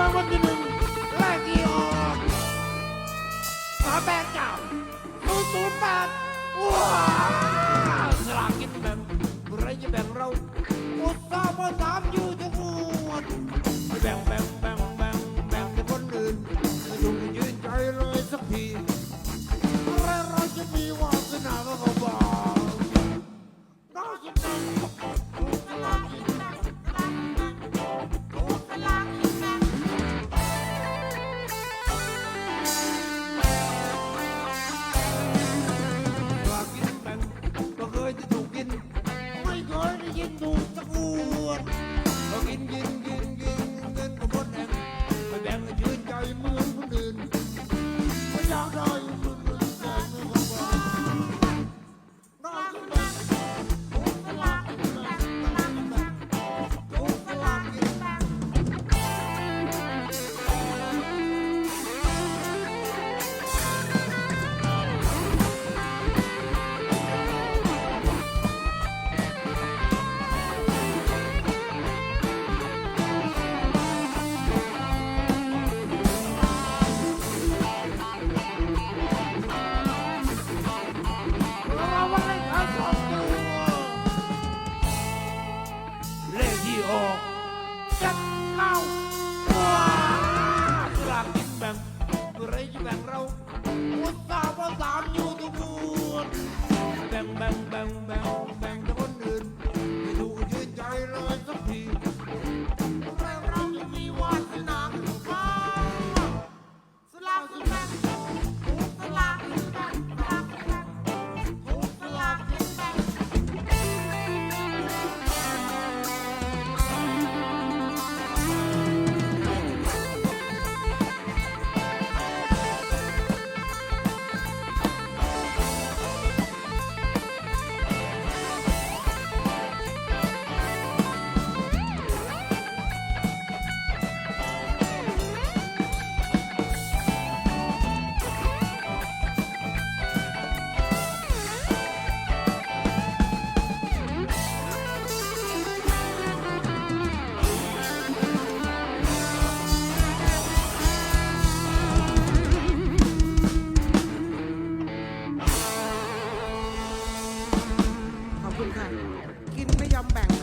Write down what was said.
รางวัลที่หนึ่งแรกที่ออกฝาแบกเก่าศูนย์ศูนย์แปดว้าวสลากกินแบ่ง ยืนดูสักวดเรากินยืน คุณค่ะ กินไม่ยอมแบ่ง